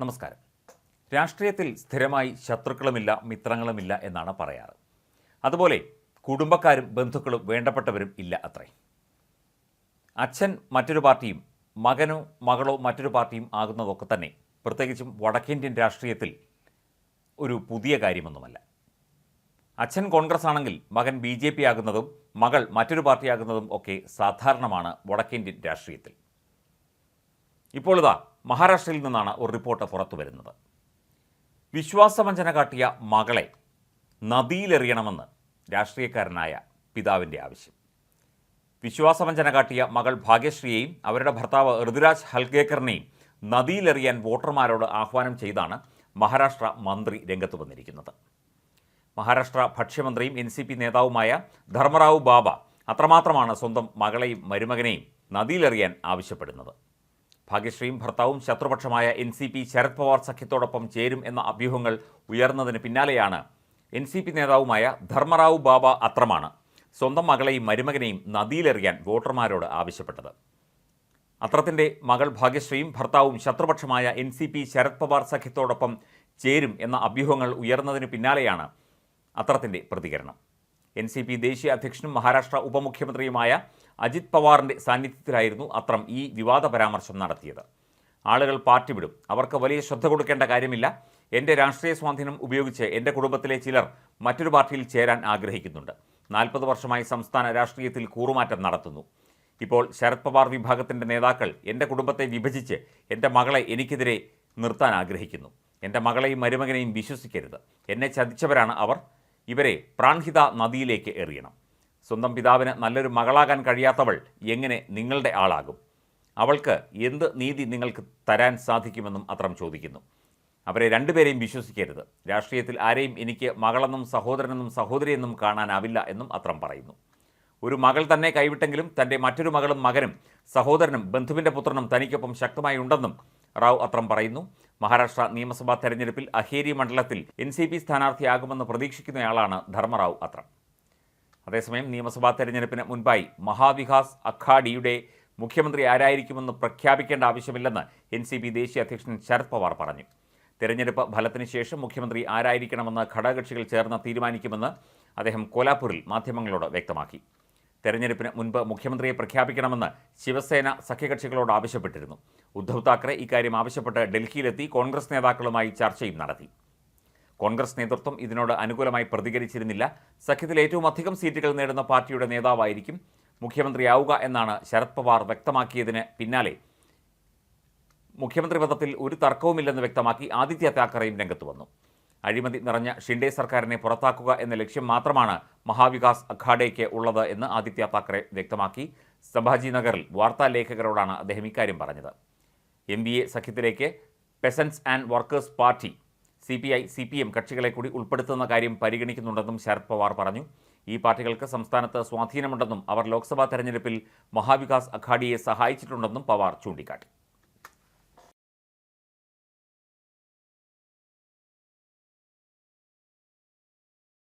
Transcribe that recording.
നമസ്കാരം. രാഷ്ട്രീയത്തിൽ സ്ഥിരമായി ശത്രുക്കളുമില്ല മിത്രങ്ങളുമില്ല എന്നാണ് പറയാറ്. അതുപോലെ കുടുംബക്കാരും ബന്ധുക്കളും വേണ്ടപ്പെട്ടവരും ഇല്ല അത്രേ. അച്ഛൻ മറ്റൊരു പാർട്ടിയും മകനോ മകളോ മറ്റൊരു പാർട്ടിയും ആകുന്നതൊക്കെ തന്നെ പ്രത്യേകിച്ചും വടക്കേന്ത്യൻ രാഷ്ട്രീയത്തിൽ ഒരു പുതിയ കാര്യമൊന്നുമല്ല. അച്ഛൻ കോൺഗ്രസ് ആണെങ്കിൽ മകൻ ബി ജെ പി ആകുന്നതും മകൾ മറ്റൊരു പാർട്ടിയാകുന്നതും ഒക്കെ സാധാരണമാണ് വടക്കേന്ത്യൻ രാഷ്ട്രീയത്തിൽ. ഇപ്പോൾ ഇതാ മഹാരാഷ്ട്രയിൽ നിന്നാണ് ഒരു റിപ്പോർട്ട് പുറത്തു വരുന്നത്. വിശ്വാസവഞ്ചന കാട്ടിയ മകളെ നദിയിലെറിയണമെന്ന് രാഷ്ട്രീയക്കാരനായ പിതാവിന്റെ ആവശ്യം. വിശ്വാസവഞ്ചന കാട്ടിയ മകൾ ഭാഗ്യശ്രീയെയും അവരുടെ ഭർത്താവ് ഋതുരാജ് ഹൽഗേക്കറിനെയും നദിയിലെറിയാൻ വോട്ടർമാരോട് ആഹ്വാനം ചെയ്താണ് മഹാരാഷ്ട്ര മന്ത്രി രംഗത്ത് വന്നിരിക്കുന്നത്. മഹാരാഷ്ട്ര ഭക്ഷ്യമന്ത്രിയും എൻ സി പി നേതാവുമായ ധർമ്മറാവു ബാബ അത്രമാത്രമാണ് സ്വന്തം മകളെയും മരുമകനെയും നദിയിലെറിയാൻ ആവശ്യപ്പെടുന്നത്. ഭാഗ്യശ്രീയും ഭർത്താവും ശത്രുപക്ഷമായ N C P Sharad Pawar സഖ്യത്തോടൊപ്പം ചേരും എന്ന അഭ്യൂഹങ്ങൾ ഉയർന്നതിന് പിന്നാലെയാണ് എൻ സി പി നേതാവുമായ ധർമ്മറാവു ബാബ അത്രമാണ് സ്വന്തം മകളെയും മരുമകനെയും നദിയിലെറിയാൻ വോട്ടർമാരോട് ആവശ്യപ്പെട്ടത്. അത്രത്തിന്റെ മകൾ ഭാഗ്യശ്രീയും ഭർത്താവും ശത്രുപക്ഷമായ N C P Sharad Pawar സഖ്യത്തോടൊപ്പം ചേരും എന്ന അഭ്യൂഹങ്ങൾ ഉയർന്നതിന് പിന്നാലെയാണ് അത്രത്തിന്റെ പ്രതികരണം. എൻ സി പി ദേശീയ അധ്യക്ഷനും മഹാരാഷ്ട്ര ഉപമുഖ്യമന്ത്രിയുമായ അജിത് പവാറിന്റെ സാന്നിധ്യത്തിലായിരുന്നു അത്രം ഈ വിവാദ പരാമർശം നടത്തിയത്. ആളുകൾ പാർട്ടി വിടും. അവർക്ക് വലിയ ശ്രദ്ധ കൊടുക്കേണ്ട കാര്യമില്ല. എന്റെ രാഷ്ട്രീയ സ്വാധീനം ഉപയോഗിച്ച് എന്റെ കുടുംബത്തിലെ ചിലർ മറ്റൊരു പാർട്ടിയിൽ ചേരാൻ ആഗ്രഹിക്കുന്നുണ്ട്. നാൽപ്പത് വർഷമായി സംസ്ഥാന രാഷ്ട്രീയത്തിൽ കൂറുമാറ്റം നടത്തുന്നു. ഇപ്പോൾ ശരത് പവാർ വിഭാഗത്തിന്റെ നേതാക്കൾ എന്റെ കുടുംബത്തെ വിഭജിച്ച് എന്റെ മകളെ എനിക്കെതിരെ നിർത്താൻ ആഗ്രഹിക്കുന്നു. എന്റെ മകളെയും മരുമകനെയും വിശ്വസിക്കരുത്. എന്നെ ചതിച്ചവരാണ് അവർ. ഇവരെ പ്രാൺഹിത നദിയിലേക്ക് എറിയണം. സ്വന്തം പിതാവിന് നല്ലൊരു മകളാകാൻ കഴിയാത്തവൾ എങ്ങനെ നിങ്ങളുടെ ആളാകും? അവൾക്ക് എന്ത് നീതി നിങ്ങൾക്ക് തരാൻ സാധിക്കുമെന്നും അത്രം ചോദിക്കുന്നു. അവരെ രണ്ടുപേരെയും വിശ്വസിക്കരുത്. രാഷ്ട്രീയത്തിൽ ആരെയും എനിക്ക് മകളെന്നും സഹോദരനെന്നും സഹോദരിയെന്നും കാണാനാവില്ല എന്നും അത്രം പറയുന്നു. ഒരു മകൾ തന്നെ കൈവിട്ടെങ്കിലും തന്റെ മറ്റൊരു മകളും മകനും സഹോദരനും ബന്ധുവിന്റെ പുത്രനും തനിക്കൊപ്പം ശക്തമായി ഉണ്ടെന്നും റാവു അത്രം പറയുന്നു. മഹാരാഷ്ട്ര നിയമസഭാ തെരഞ്ഞെടുപ്പിൽ അഹേരി മണ്ഡലത്തിൽ എൻ സി പി സ്ഥാനാർത്ഥിയാകുമെന്ന് പ്രതീക്ഷിക്കുന്നയാളാണ് ധർമ്മറാവു അത്ര. അതേസമയം നിയമസഭാ തെരഞ്ഞെടുപ്പിന് മുൻപായി മഹാവികാസ് അഖാഡിയുടെ മുഖ്യമന്ത്രി ആരായിരിക്കുമെന്ന് പ്രഖ്യാപിക്കേണ്ട ആവശ്യമില്ലെന്ന് എൻ സി പി ദേശീയ അധ്യക്ഷൻ ശരത് പവാർ പറഞ്ഞു. തെരഞ്ഞെടുപ്പ് ഫലത്തിന് ശേഷം മുഖ്യമന്ത്രി ആരായിരിക്കണമെന്ന് ഘടകകക്ഷികൾ ചേർന്ന് തീരുമാനിക്കുമെന്ന് അദ്ദേഹം കോലാപൂരിൽ മാധ്യമങ്ങളോട് വ്യക്തമാക്കി. തെരഞ്ഞെടുപ്പിന് മുൻപ് മുഖ്യമന്ത്രിയെ പ്രഖ്യാപിക്കണമെന്ന് ശിവസേന സഖ്യകക്ഷികളോട് ആവശ്യപ്പെട്ടിരുന്നു. ഉദ്ധവ് താക്കറെ ഇക്കാര്യം ആവശ്യപ്പെട്ട് ഡൽഹിയിലെത്തി കോൺഗ്രസ് നേതാക്കളുമായി ചർച്ചയും നടത്തി. കോൺഗ്രസ് നേതൃത്വം ഇതിനോട് അനുകൂലമായി പ്രതികരിച്ചിരുന്നില്ല. സഖ്യത്തിൽ ഏറ്റവും അധികം സീറ്റുകൾ നേടുന്ന പാർട്ടിയുടെ നേതാവായിരിക്കും മുഖ്യമന്ത്രിയാവുക എന്നാണ് ശരത് പവാർ വ്യക്തമാക്കിയതിന് പിന്നാലെ. മുഖ്യമന്ത്രി പദത്തിൽ ഒരു തർക്കവുമില്ലെന്ന് വ്യക്തമാക്കി ആദിത്യ താക്കറെയും രംഗത്ത് വന്നു. അഴിമതി നിറഞ്ഞ ഷിൻഡെ സർക്കാരിനെ പുറത്താക്കുക എന്ന ലക്ഷ്യം മാത്രമാണ് മഹാവികാസ് അഖാഡയ്ക്ക് ഉള്ളത് എന്ന് ആദിത്യ താക്കറെ വ്യക്തമാക്കി. സംഭാജി നഗറിൽ വാർത്താലേഖകരോടാണ് അദ്ദേഹം ഇക്കാര്യം പറഞ്ഞത്. M B A സഖ്യത്തിലേക്ക് peasants and workers party C P I C P M കക്ഷികളെ കൂടി ഉൾപ്പെടുത്തുന്ന കാര്യം പരിഗണിക്കുന്നുണ്ടെന്നും ശരത് പവാർ പറഞ്ഞു. ഈ പാർട്ടികൾക്ക് സംസ്ഥാനത്ത് സ്വാധീനമുണ്ടെന്നും അവർ ലോക്സഭാ തെരഞ്ഞെടുപ്പിൽ മഹാവികാസ് അഘാഡിയെ സഹായിച്ചിട്ടുണ്ടെന്നും പവാർ ചൂണ്ടിക്കാട്ടി.